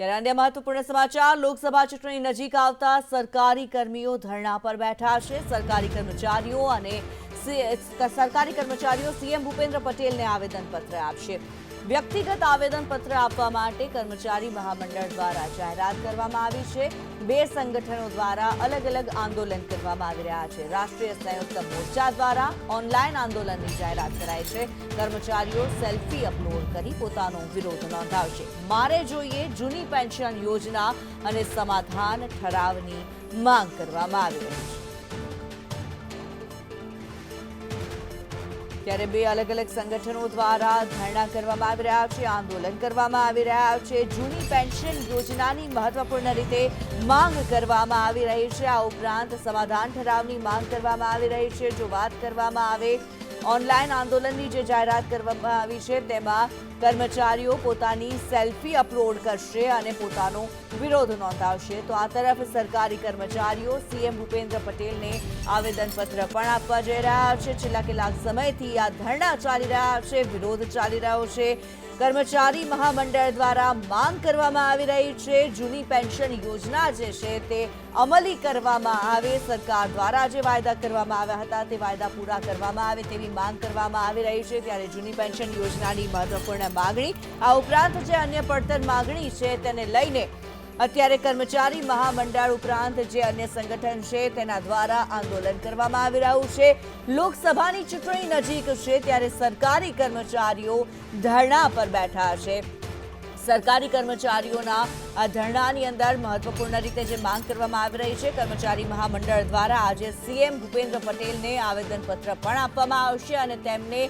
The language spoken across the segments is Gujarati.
ત્યારે અન્ય મહત્વપૂર્ણ સમાચાર, લોકસભા ચૂંટણી નજીક આવતા સરકારી કર્મીઓ ધરણા પર બેઠા છે. સરકારી કર્મચારીઓ અને સરકારી કર્મચારીઓ સીએમ ભૂપેન્દ્ર પટેલને આવેદનપત્ર આપશે. વ્યક્તિગત આવેદનપત્ર આપવા માટે કર્મચારી મહામંડળ દ્વારા જાહેરાત કરવામાં આવી છે. બે સંગઠનો દ્વારા અલગ અલગ આંદોલન કરવામાં આવી રહ્યા છે. રાષ્ટ્રીય સંયુક્ત મોરચા દ્વારા ઓનલાઈન આંદોલનની જાહેરાત કરાઈ છે. કર્મચારીઓ સેલ્ફી અપલોડ કરી પોતાનો વિરોધ નોંધાવશે. મારે જોઈએ જૂની પેન્શન યોજના અને સમાધાન ઠરાવની માંગ કરવામાં આવી રહી છે. ત્યારે બે અલગ અલગ સંગઠનો દ્વારા ધરણા કરવામાં આવી રહ્યા છે, આંદોલન કરવામાં આવી રહ્યા છે, જૂની પેન્શન યોજનાની મહત્વપૂર્ણ રીતે માંગ કરવામાં આવી રહી છે. આ ઉપરાંત સમાધાન ઠરાવની માંગ કરવામાં આવી રહી છે. જો વાત કરવામાં આવે ઓનલાઈન આંદોલનની જે જાહેરાત કરવામાં આવી છે, તેમાં કર્મચારીઓ પોતાની સેલ્ફી અપલોડ કરશે અને પોતાનો વિરોધ નોંધાવશે. તો આ તરફ સરકારી કર્મચારીઓ સીએમ ભૂપેન્દ્ર પટેલને આવેદનપત્ર પણ આપવા જઈ રહ્યા છે. છેલ્લા કેટલાક સમયથી આ ધરણા ચાલી રહ્યા છે, વિરોધ ચાલી રહ્યો છે. કર્મચારી મહામંડળ દ્વારા માંગ કરવામાં આવી રહી છે. જૂની પેન્શન યોજના જે છે તે અમલી કરવામાં આવે. સરકાર દ્વારા જે વાયદા કરવામાં આવ્યા હતા તે વાયદા પૂરા કરવામાં આવે તેવી માંગ કરવામાં આવી રહી છે. ત્યારે જૂની પેન્શન યોજનાની મહત્વપૂર્ણ માગણી આ ઉપરાંત જે અન્ય પડતર માગણી છે તેને લઈને અત્યારે કર્મચારી મહામંડળ ઉપરાંત જે અન્ય સંગઠન છે તેના દ્વારા આંદોલન કરવામાં આવી રહ્યું છે. લોકસભાની ચૂંટણી નજીક છે ત્યારે સરકારી કર્મચારીઓ ધરણા પર બેઠા છે. સરકારી કર્મચારીઓના આ ધરણાની અંદર મહત્વપૂર્ણ રીતે જે માંગ કરવામાં આવી રહી છે, કર્મચારી મહામંડળ દ્વારા આજે સીએમ ભૂપેન્દ્ર પટેલને આવેદનપત્ર પણ આપવામાં આવશે અને તેમને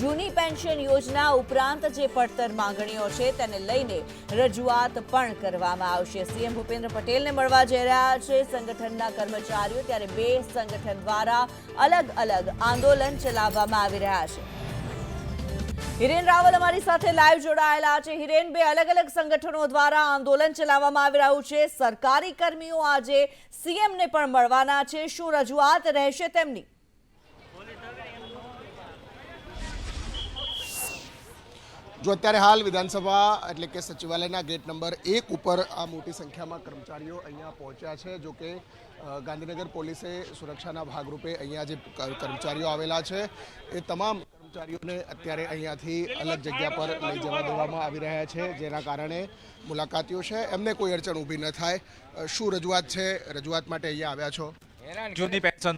જૂની પેન્શન યોજના ઉપરાંત જે પડતર માંગણીઓ છે તેને લઈને રજૂઆત પણ કરવામાં આવશે. સીએમ ભૂપેન્દ્ર પટેલને મળવા જઈ રહ્યા છે. સંગઠનના કર્મચારીઓ ત્યારે બે સંગઠન દ્વારા અલગ અલગ આંદોલન ચલાવવામાં આવી રહ્યા છે. હિરેન રાવલ અમારી સાથે લાઈવ જોડાયેલા છે. હિરેન, બે અલગ અલગ સંગઠનો દ્વારા આંદોલન ચલાવવામાં આવી રહ્યું છે. સરકારી કર્મીઓ આજે સીએમને પણ મળવાના છે. શું રજૂઆત રહેશે તેમની? જો અત્યારે હાલ વિધાનસભા એટલે કે સચિવાલયના ગેટ નંબર એક ઉપર આ મોટી સંખ્યામાં કર્મચારીઓ અહીંયા પહોંચ્યા છે, જો કે ગાંધીનગર પોલીસે સુરક્ષાના ભાગરૂપે અહીંયા જે કર્મચારીઓ આવેલા છે, એ તમામ કર્મચારીઓને અત્યારે અહીંયાથી અલગ જગ્યા પર લઈ જવા દેવામાં આવી રહ્યા છે જેના કારણે મુલાકાતીઓ છે. એમને કોઈ અડચણ ઊભી ન થાય. શું રજૂઆત છે? રજૂઆત માટે અહીંયા આવ્યા છો. જૂની પેન્શન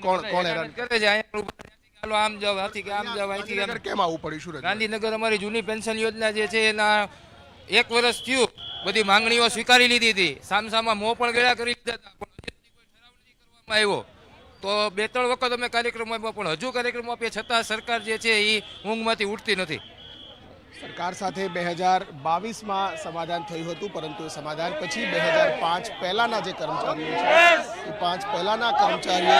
કોણ- કોણ હેરાન? કરે છે. હાલો આમ જાવ આથી આમ જાવ અહીંથી ગાંધીનગર કેમ આવવું પડ્યું? શું ગાંધીનગર અમારી જૂની પેન્શન યોજના જે છે એના એક વર્ષ થયું. બધી માંગણીઓ સ્વીકારી લીધી હતી. સામસામાં મોં પણ ગયા કરી લીધા હતા. પણ હજી સુધી કોઈ ઠરાવ નથી કરવામાં આવ્યો. તો બે ત્રણ વખત અમે કાર્યક્રમ આપ્યો પણ હજુ કાર્યક્રમ આપીએ છતાં સરકાર જે છે એ ઊંઘમાંથી ઉઠતી નથી. સરકાર સાથે બે હજાર બાવીસમાં સમાધાન થયું હતું પરંતુ સમાધાન પછી બે હજાર પાંચ પહેલાના જે કર્મચારીઓ છે એ પાંચ પહેલાના કર્મચારીઓ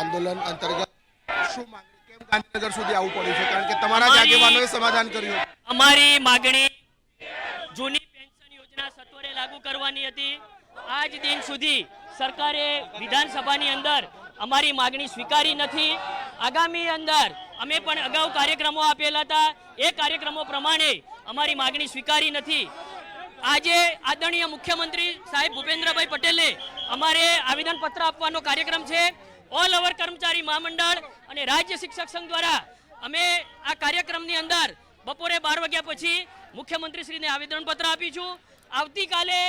આંદોલન અંતર્ગત શું માંગણી કેમ ગાંધીનગર સુધી આવવું પડ્યું છે? કારણ કે તમારા જ આગેવાનોએ સમાધાન કર્યું. અમારી માગણી જૂની પેન્શન યોજના સત્વરે લાગુ કરવાની હતી. આજ દિન સુધી સરકારે વિધાનસભાની અંદર અમારી માગણી સ્વીકારી નથી. આગામી અંદર અમે પણ અગાઉ કાર્યક્રમો આપેલા હતા. એ કાર્યક્રમો પ્રમાણે અમારી માગણી સ્વીકારી નથી. આજે આદરણીય મુખ્યમંત્રી સાહેબ ભૂપેન્દ્રભાઈ પટેલે અમારે આવેદનપત્ર આપવાનો કાર્યક્રમ છે. ઓલ ઓવર કર્મચારી મહામંડળ અને રાજ્ય શિક્ષક સંઘ દ્વારા અમે આ કાર્યક્રમની અંદર બપોરે બાર વાગ્યા પછી મુખ્યમંત્રીશ્રીને આવેદનપત્ર આપીશું. આવતીકાલે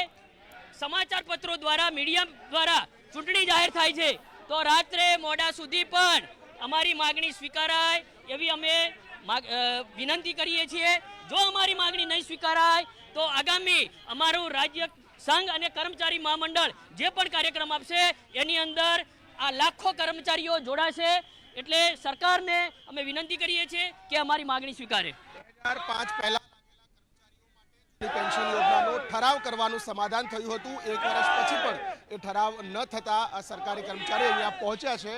સમાચાર પત્રો દ્વારા, મીડિયા દ્વારા ચૂંટણી જાહેર થાય છે. તો રાત્રે મોડા સુધી પણ અમારી માગણી સ્વીકારાય એવી અમે વિનંતી કરીએ છીએ. જો અમારી માગણી નહીં સ્વીકારાય, તો આગામી અમારું રાજ્ય સંઘ અને કર્મચારી મહામંડળ જે પણ કાર્યક્રમ આપશે, એની અંદર આ લાખો કર્મચારીઓ જોડાશે. એટલે સરકારને અમે વિનંતી કરીએ છીએ કે અમારી માગણી સ્વીકારે. બે પહેલા ઠરાવ કરવાનું સમાધાન થયું હતું. એક વર્ષ પછી પણ એ ઠરાવ ન થતા સરકારી કર્મચારીઓ અહીંયા પહોંચ્યા છે.